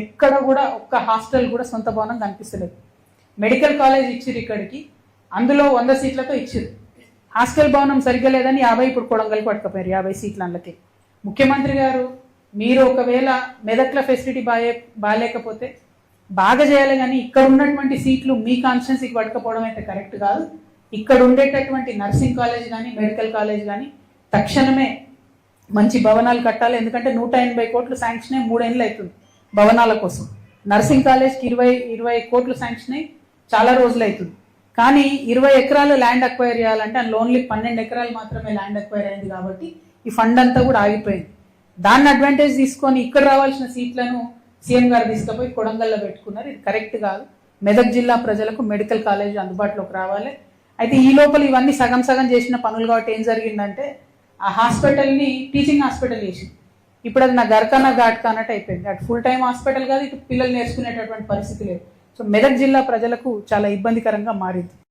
ఎక్కడ కూడా ఒక్క హాస్టల్ కూడా సొంత భవనం కనిపిస్తలేదు. మెడికల్ కాలేజ్ ఇచ్చిరు ఇక్కడికి. అందులో వంద సీట్లతో ఇచ్చిరు హాస్టల్ భవనం సరిగ్గా లేదని యాభై ఇప్పుడు కొడంగల్కి పట్టుకపోయారు యాభై సీట్ల అందులోకి ముఖ్యమంత్రి గారు మీరు ఒకవేళ మెదక్ల ఫెసిలిటీ బాగా బాగాలేకపోతే బాగా చేయాలి కానీ ఇక్కడ ఉన్నటువంటి సీట్లు మీ కాన్స్టిట్యున్సీకి పట్టుకపోవడం అయితే కరెక్ట్ కాదు. ఇక్కడ ఉండేటటువంటి నర్సింగ్ కాలేజ్ కానీ మెడికల్ కాలేజ్ కానీ తక్షణమే మంచి భవనాలు కట్టాలి. ఎందుకంటే నూట ఎనభై కోట్లు శాంక్షనే మూడేళ్ళు అవుతుంది. భవనాల కోసం. నర్సింగ్ కాలేజ్కి ఇరవై ఇరవై కోట్లు శాంక్షన్ అయ్యి చాలా రోజులు అవుతుంది. కానీ ఇరవై ఎకరాలు ల్యాండ్ అక్వైర్ చేయాలంటే అందులో ఓన్లీ పన్నెండు ఎకరాలు మాత్రమే ల్యాండ్ అక్వైర్ అయింది కాబట్టి ఈ ఫండ్ అంతా కూడా ఆగిపోయింది. దాన్ని అడ్వాంటేజ్ తీసుకొని ఇక్కడ రావాల్సిన సీట్లను సీఎం గారు తీసుకుపోయి కొడంగల్లో పెట్టుకున్నారు. ఇది కరెక్ట్ కాదు. మెదక్ జిల్లా ప్రజలకు మెడికల్ కాలేజ్ అందుబాటులోకి రావాలి. అయితే ఈ లోపల ఇవన్నీ సగం సగం చేసిన పనులు కాబట్టి ఏం జరిగిందంటే ఆ హాస్పిటల్ని టీచింగ్ హాస్పిటల్ చేసింది. ఇప్పుడు అది నా గర్కానా ఘాట్కా అన్నట్టు అయిపోయింది. అటు ఫుల్ టైం హాస్పిటల్ కాదు ఇటు పిల్లలు నేర్చుకునేటటువంటి పరిస్థితి లేదు. సో మెదక్ జిల్లా ప్రజలకు చాలా ఇబ్బందికరంగా మారింది.